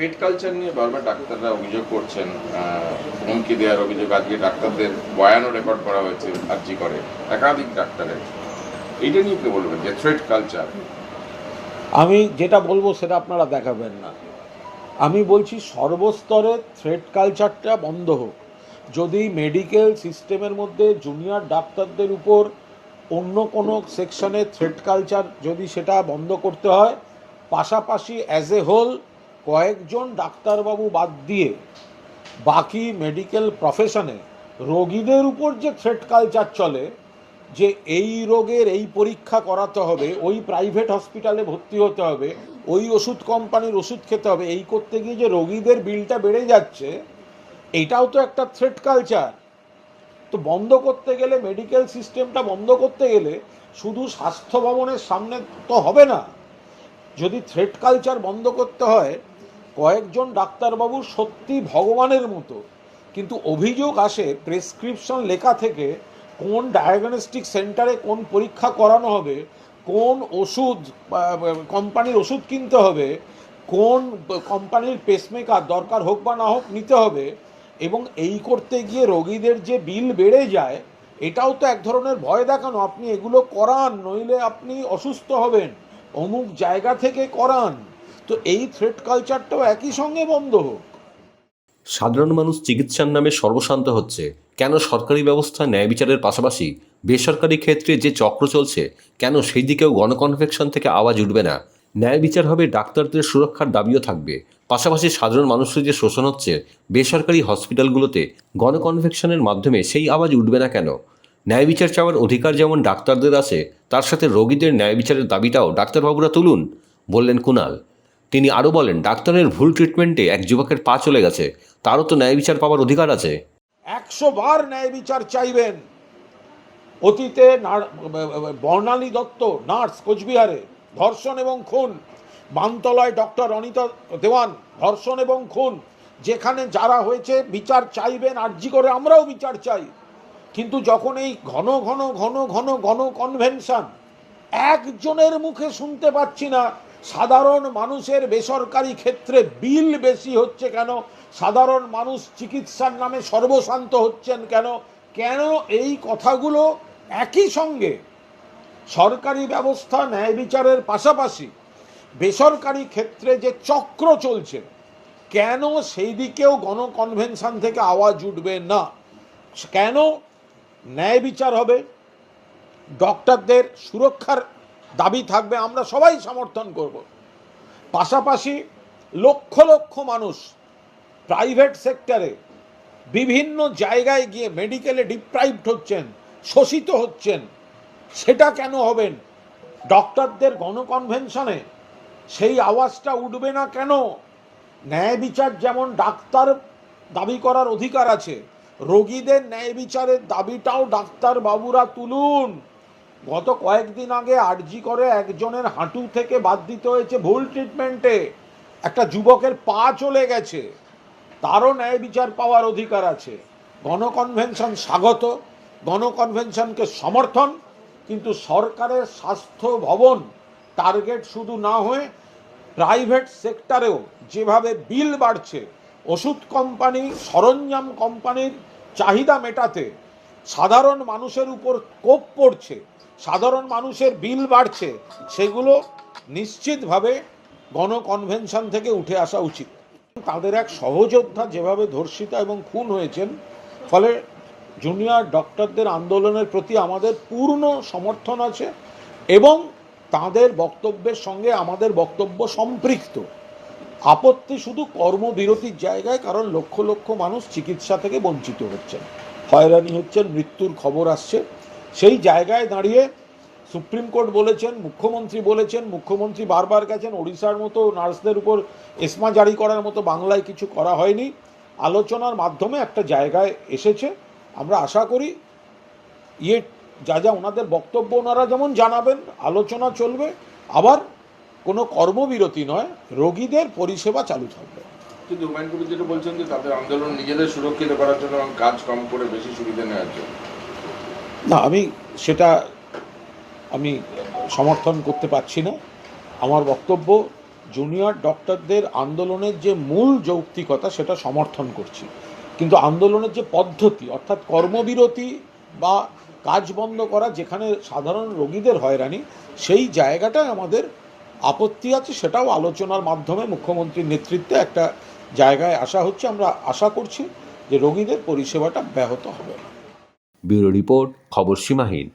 Thread culture নিয়ে বারবার ডাক্তাররা অভিযোগ করছেন হুমকি দেওয়ার অভিযোগ। আজকে ডাক্তারদের বয়ানও রেকর্ড করা হয়েছে, আর্জি করে একাধিক ডাক্তারের। এইটা নিয়ে কি বলবেন, যে থ্রেড কালচার? আমি যেটা বলব সেটা আপনারা দেখাবেন না। আমি বলছি সর্বস্তরে থ্রেড কালচারটা বন্ধ হোক। যদি মেডিকেল সিস্টেমের মধ্যে জুনিয়র ডাক্তারদের উপর অন্য কোনো সেকশনে থ্রেড কালচার যদি সেটা বন্ধ করতে হয়, পাশাপাশি অ্যাজ এ হোল কয়েকজন ডাক্তারবাবু বাদ দিয়ে বাকি মেডিকেল প্রফেশনে রোগীদের উপর যে থ্রেড কালচার চলে, যে এই রোগের এই পরীক্ষা করাতে হবে, ওই প্রাইভেট হসপিটালে ভর্তি হতে হবে, ওই ওষুধ কোম্পানির ওষুধ খেতে হবে, এই করতে গিয়ে যে রোগীদের বিলটা বেড়ে যাচ্ছে, এটাও তো একটা থ্রেড কালচার তো বন্ধ করতে গেলে মেডিকেল সিস্টেমটা বন্ধ করতে গেলে শুধু স্বাস্থ্য ভবনের সামনে তো হবে না। যদি থ্রেড কালচার বন্ধ করতে হয় কয়েকজন ডাক্তারবাবু সত্যি ভগবানের মতো। কিন্তু অভিযোগ আসে প্রেসক্রিপশন লেখা থেকে কোন ডায়াগনস্টিক সেন্টারে কোন পরীক্ষা করানো হবে, কোন ওষুধ কোম্পানির ওষুধ কিনতে হবে, কোন কোম্পানির পেসমেকার দরকার হোক বা না হোক নিতে হবে এবং এই করতে গিয়ে রোগীদের যে বিল বেড়ে যায়, এটাও তো এক ধরনের ভয় দেখানো। আপনি এগুলো করান, নইলে আপনি অসুস্থ হবেন। অমুক জায়গা থেকে করান। তো এই থ্রেড কালচারটাও একই সঙ্গে বন্ধ হোক। সাধারণ মানুষ চিকিৎসার নামে সর্বশান্ত হচ্ছে। কেন সরকারি ব্যবস্থা, ন্যায় বিচারের পাশাপাশি বেসরকারি ক্ষেত্রে যে চক্র চলছে, কেন সেই দিকেও গণকনভেকশন থেকে আওয়াজ উঠবে না? ন্যায় বিচার হবে ডাক্তারদের সুরক্ষার দাবিও থাকবে। পাশাপাশি সাধারণ মানুষের যে শোষণ হচ্ছে, বেসরকারি হসপিটালগুলোতে গণকনভেকশনের মাধ্যমে সেই আওয়াজ উঠবে না কেন? ন্যায় বিচার চাওয়ার অধিকার যেমন ডাক্তারদের আছে, তার সাথে রোগীদের ন্যায় বিচারের দাবিটাও ডাক্তারবাবুরা তুলুন, বললেন কুনাল তিনি আরও বলেন, ডাক্তারের ভুল ট্রিটমেন্টে এক যুবকের পা চলে গেছে। তারও তো ন্যায় বিচার পাওয়ার অধিকার আছে। একশো বার ন্যায় বিচার চাইবেন। অতীতে বর্ণালী দত্ত, নার্স কোচবিহারে, ধর্ষণ এবং খুন। বানতলায় ডক্টর অনিতা দেওয়ান, ধর্ষণ এবং খুন। যেখানে যারা হয়েছে, বিচার চাইবেন, আর্জি করে আমরাও বিচার চাই। কিন্তু যখন এই ঘন ঘন ঘন ঘন ঘন কনভেনশন একজনের মুখে শুনতে পাচ্ছি না সাধারণ মানুষের বেসরকারি ক্ষেত্রে বিল বেশি হচ্ছে কেন? সাধারণ মানুষ চিকিৎসার নামে সর্বশান্ত হচ্ছেন কেন? কেন এই কথাগুলো একই সঙ্গে সরকারি ব্যবস্থা, ন্যায় বিচারের পাশাপাশি বেসরকারি ক্ষেত্রে যে চক্র চলছে, কেন সেই দিকেও গণকনভেনশন থেকে আওয়াজ উঠবে না? কেন ন্যায় বিচার হবে? ডক্টরদের সুরক্ষার দাবি থাকবে, আমরা সবাই সমর্থন করব। পাশাপাশি লক্ষ লক্ষ মানুষ প্রাইভেট সেক্টরে বিভিন্ন জায়গায় গিয়ে মেডিকেলে ডিপ্রাইভড হচ্ছেন, শোষিত হচ্ছেন, সেটা কেন হবেন? ডক্টরদের গণকনভেনশনে সেই আওয়াজটা উঠবে না কেন? ন্যায় বিচার যেমন ডাক্তার দাবি করার অধিকার আছে, রোগীদের ন্যায় বিচারের দাবিটাও ডাক্তার বাবুরা তুলুন। গত কয়েকদিন আগে আরজি করে একজনের হাঁটু থেকে বাদ দিতে হয়েছে ভুল ট্রিটমেন্টে একটা যুবকের পা চলে গেছে। তারও ন্যায় বিচার পাওয়ার অধিকার আছে। গণকনভেনশন স্বাগত। গণকনভেনশনকে সমর্থন। কিন্তু সরকারের স্বাস্থ্য ভবন টার্গেট শুধু না হয়ে প্রাইভেট সেক্টরেও যেভাবে বিল বাড়ছে, ওষুধ কোম্পানি, সরঞ্জাম কোম্পানির চাহিদা মেটাতে সাধারণ মানুষের উপর কোপ পড়ছে, সাধারণ মানুষের বিল বাড়ছে, সেগুলো নিশ্চিতভাবে গণকনভেনশন থেকে উঠে আসা উচিত। তাদের এক সহযোদ্ধা যেভাবে ধর্ষিতা এবং খুন হয়েছেন, ফলে জুনিয়র ডক্টরদের আন্দোলনের প্রতি আমাদের পূর্ণ সমর্থন আছে এবং তাদের বক্তব্যের সঙ্গে আমাদের বক্তব্য সম্পৃক্ত। আপত্তি শুধু কর্মবিরতির জায়গায়, কারণ লক্ষ লক্ষ মানুষ চিকিৎসা থেকে বঞ্চিত হচ্ছেন। হয়রানি হচ্ছেন, মৃত্যুর খবর আসছে। সেই জায়গায় দাঁড়িয়ে সুপ্রিম কোর্ট বলেছেন, মুখ্যমন্ত্রী বলেছেন, মুখ্যমন্ত্রী বারবার গেছেন, ওড়িশার মতো নার্সদের উপর এসমা জারি করার মতো বাংলায় কিছু করা হয়নি। আলোচনার মাধ্যমে একটা জায়গায় এসেছে। আমরা আশা করি ইয়ে যা যা ওনাদের বক্তব্য, ওনারা যেমন জানাবেন, আলোচনা চলবে। আবার কোনো কর্মবিরতি নয়, রোগীদের পরিষেবা চালু থাকবে। কিন্তু হুমায়ুন কবির যেটা বলছেন যে তাদের আন্দোলন নিজেদের সুরক্ষিত করার জন্য কাজ কম করে বেশি সুবিধা নেওয়ার জন্য। না, আমি সেটা আমি সমর্থন করতে পারছি না। আমার বক্তব্য জুনিয়র ডক্টরদের আন্দোলনের যে মূল যৌক্তিকতা সেটা সমর্থন করছি। কিন্তু আন্দোলনের যে পদ্ধতি, অর্থাৎ কর্মবিরতি বা কাজ বন্ধ করা যেখানে সাধারণ রোগীদের হয়রানি, সেই জায়গাটায় আমাদের আপত্তি আছে, সেটাও আলোচনার মাধ্যমে মুখ্যমন্ত্রীর নেতৃত্বে একটা জায়গায় আসা হচ্ছে, আমরা আশা করছি যে রোগীদের পরিষেবাটা ব্যাহত হবে। না ব্যুরো রিপোর্ট, খবর সীমাহীন।